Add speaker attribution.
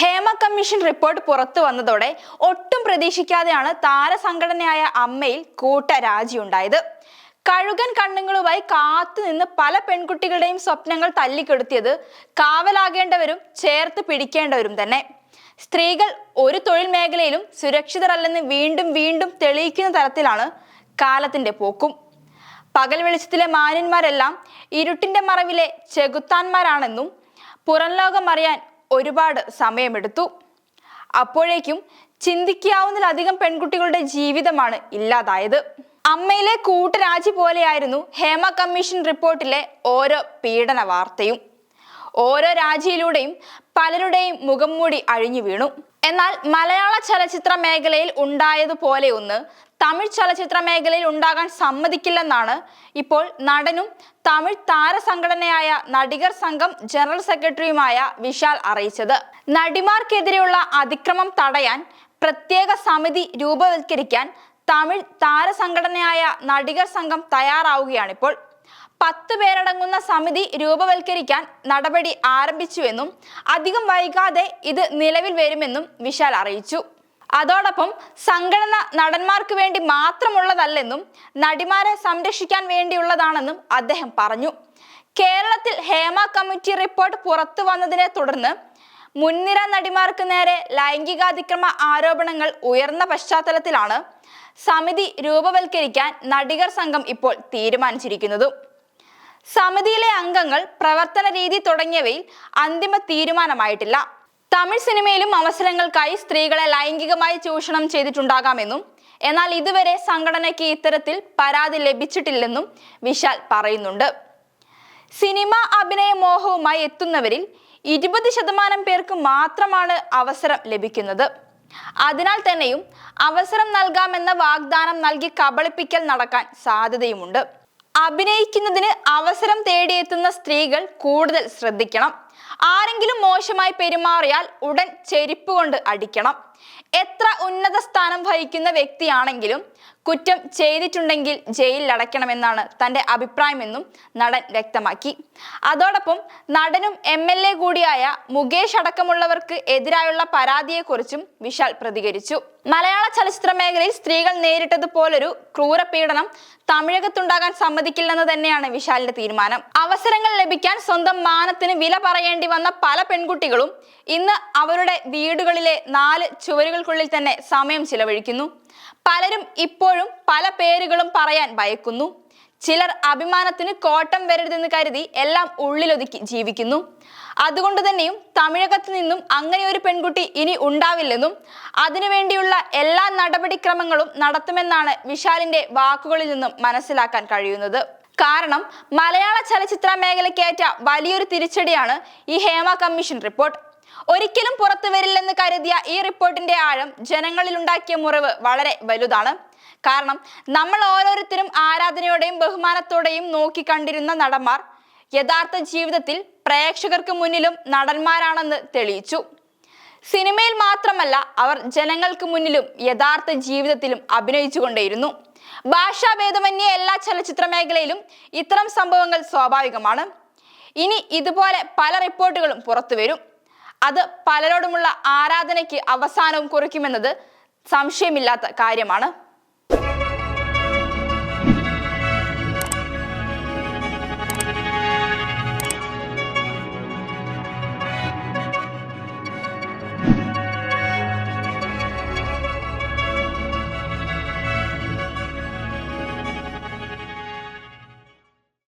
Speaker 1: Hema commission report പുറത്തു വന്നതോടെ ഒട്ടും പ്രതീക്ഷിക്കാതെയാണ് താരസംഘടനയായ അമ്മയിൽ കൂട്ട രാജിയുണ്ടായത് കഴുകൻ കണ്ണുങ്ങളുമായി കാത്തുനിന്ന് പല പെൺകുട്ടികളുടെയും സ്വപ്നങ്ങൾ തല്ലിക്കെടുത്തിയത് കാവലാകേണ്ടവരും ചേർത്ത് പിടിക്കേണ്ടവരും തന്നെ. സ്ത്രീകൾ ഒരു തൊഴിൽ മേഖലയിലും സുരക്ഷിതരല്ലെന്ന് വീണ്ടും വീണ്ടും തെളിയിക്കുന്ന തരത്തിലാണ് കാലത്തിന്റെ പോക്കും. പകൽ വെളിച്ചത്തിലെ മാന്യന്മാരെല്ലാം ഇരുട്ടിന്റെ മറവിലെ ചെകുത്താന്മാരാണെന്നും പുറം ലോകം അറിയാൻ ഒരുപാട് സമയമെടുത്തു. അപ്പോഴേക്കും ചിന്തിക്കാവുന്നതിലധികം പെൺകുട്ടികളുടെ ജീവിതമാണ് ഇല്ലാതായത്. അമ്മയിലെ കൂട്ടരാജി പോലെയായിരുന്നു ഹേമ കമ്മീഷൻ റിപ്പോർട്ടിലെ ഓരോ പീഡന വാർത്തയും ഓരോ രാജിയിലൂടെയും പലരുടെയും മുഖം മൂടി അഴിഞ്ഞു വീണു. എന്നാൽ മലയാള ചലച്ചിത്ര മേഖലയിൽ ഉണ്ടായതുപോലെ ഒന്ന് തമിഴ് ചലച്ചിത്ര മേഖലയിൽ ഉണ്ടാകാൻ സമ്മതിക്കില്ലെന്നാണ് ഇപ്പോൾ നടനും തമിഴ് താരസംഘടനയായ നടികർ സംഘം ജനറൽ സെക്രട്ടറിയുമായ വിശാൽ അറിയിച്ചത്. നടിമാർക്കെതിരെയുള്ള അതിക്രമം തടയാൻ പ്രത്യേക സമിതി രൂപവത്കരിക്കാൻ തമിഴ് താരസംഘടനയായ നടികർ സംഘം തയ്യാറാവുകയാണിപ്പോൾ. പത്ത് പേരടങ്ങുന്ന സമിതി രൂപവൽക്കരിക്കാൻ നടപടി ആരംഭിച്ചുവെന്നും അധികം വൈകാതെ ഇത് നിലവിൽ വരുമെന്നും വിശാൽ അറിയിച്ചു. അതോടൊപ്പം സംഘടന നടന്മാർക്ക് വേണ്ടി മാത്രമുള്ളതല്ലെന്നും നടിമാരെ സംരക്ഷിക്കാൻ വേണ്ടിയുള്ളതാണെന്നും അദ്ദേഹം പറഞ്ഞു. കേരളത്തിൽ ഹേമ കമ്മിറ്റി റിപ്പോർട്ട് പുറത്തു വന്നതിനെ തുടർന്ന് മുൻനിര നടിമാർക്ക് നേരെ ലൈംഗികാതിക്രമ ആരോപണങ്ങൾ ഉയർന്ന പശ്ചാത്തലത്തിലാണ് സമിതി രൂപവൽക്കരിക്കാൻ നടികർ സംഘം ഇപ്പോൾ തീരുമാനിച്ചിരിക്കുന്നത്. സമിതിയിലെ അംഗങ്ങൾ പ്രവർത്തന രീതി തുടങ്ങിയവയിൽ അന്തിമ തീരുമാനമായിട്ടില്ല. തമിഴ് സിനിമയിലും അവസരങ്ങൾക്കായി സ്ത്രീകളെ ലൈംഗികമായി ചൂഷണം ചെയ്തിട്ടുണ്ടാകാമെന്നും എന്നാൽ ഇതുവരെ സംഘടനയ്ക്ക് ഇത്തരത്തിൽ പരാതി ലഭിച്ചിട്ടില്ലെന്നും വിശാൽ പറയുന്നുണ്ട്. സിനിമ അഭിനയ മോഹവുമായി എത്തുന്നവരിൽ ഇരുപത് ശതമാനം പേർക്ക് മാത്രമാണ് അവസരം ലഭിക്കുന്നത്. അതിനാൽ തന്നെയും അവസരം നൽകാമെന്ന വാഗ്ദാനം നൽകി കബളിപ്പിക്കൽ നടക്കാൻ സാധ്യതയുമുണ്ട്. അഭിനയിക്കുന്നതിന് അവസരം തേടിയെത്തുന്ന സ്ത്രീകൾ കൂടുതൽ ശ്രദ്ധിക്കണം. ആരെങ്കിലും മോശമായി പെരുമാറിയാൽ ഉടൻ ചെരുപ്പ് കൊണ്ട് അടിക്കണം. എത്ര ഉന്നത സ്ഥാനം വഹിക്കുന്ന വ്യക്തിയാണെങ്കിലും കുറ്റം ചെയ്തിട്ടുണ്ടെങ്കിൽ ജയിലിൽ അടയ്ക്കണമെന്നാണ് തന്റെ അഭിപ്രായമെന്നും നടൻ വ്യക്തമാക്കി. അതോടൊപ്പം നടനും എം എൽ എ കൂടിയായ മുകേഷ് അടക്കമുള്ളവർക്ക് എതിരായുള്ള പരാതിയെക്കുറിച്ചും വിശാൽ പ്രതികരിച്ചു. മലയാള ചലച്ചിത്ര മേഖലയിൽ സ്ത്രീകൾ നേരിട്ടതുപോലൊരു ക്രൂരപീഡനം തമിഴകത്തുണ്ടാകാൻ സമ്മതിക്കില്ലെന്ന് തന്നെയാണ് വിശാലിന്റെ തീരുമാനം. അവസരങ്ങൾ ലഭിക്കാൻ സ്വന്തം മാനത്തിന് വില പറയേണ്ടി വന്ന പല പെൺകുട്ടികളും ഇന്ന് അവരുടെ വീടുകളിലെ നാല് ചുവരുകൾക്കുള്ളിൽ തന്നെ സമയം ചിലവഴിക്കുന്നു. പലരും ഇപ്പോഴും പല പേരുകളും പറയാൻ ഭയക്കുന്നു. ചിലർ അഭിമാനത്തിന് കോട്ടം വരരുതെന്ന് കരുതി എല്ലാം ഉള്ളിലൊതുക്കി ജീവിക്കുന്നു. അതുകൊണ്ട് തന്നെയും തമിഴകത്ത് നിന്നും അങ്ങനെ ഒരു പെൺകുട്ടി ഇനി ഉണ്ടാവില്ലെന്നും അതിനുവേണ്ടിയുള്ള എല്ലാ നടപടിക്രമങ്ങളും നടത്തുമെന്നാണ് വിശാലിന്റെ വാക്കുകളിൽ നിന്നും മനസ്സിലാക്കാൻ കഴിയുന്നത്. കാരണം മലയാള ചലച്ചിത്ര മേഖലയ്ക്കേറ്റ വലിയൊരു തിരിച്ചടിയാണ് ഈ ഹേമ കമ്മീഷൻ റിപ്പോർട്ട്. ഒരിക്കലും പുറത്തു വരില്ലെന്ന് കരുതിയ ഈ റിപ്പോർട്ടിന്റെ ആഴം ജനങ്ങളിൽ ഉണ്ടാക്കിയ മുറിവ് വളരെ വലുതാണ്. കാരണം നമ്മൾ ഓരോരുത്തരും ആരാധനയോടെയും ബഹുമാനത്തോടെയും നോക്കിക്കണ്ടിരുന്ന നടന്മാർ യഥാർത്ഥ ജീവിതത്തിൽ പ്രേക്ഷകർക്ക് മുന്നിലും നടന്മാരാണെന്ന് തെളിയിച്ചു. സിനിമയിൽ മാത്രമല്ല അവർ ജനങ്ങൾക്ക് മുന്നിലും യഥാർത്ഥ ജീവിതത്തിലും അഭിനയിച്ചുകൊണ്ടേയിരുന്നു ഭാഷാഭേദമന്യേ എല്ലാ ചലച്ചിത്ര മേഖലയിലും ഇത്തരം സംഭവങ്ങൾ സ്വാഭാവികമാണ്. ഇനി ഇതുപോലെ പല റിപ്പോർട്ടുകളും പുറത്തു വരും. അത് പലരോടുമുള്ള ആരാധനയ്ക്ക് അവസാനവും കുറിക്കുമെന്നത് സംശയമില്ലാത്ത കാര്യമാണ്.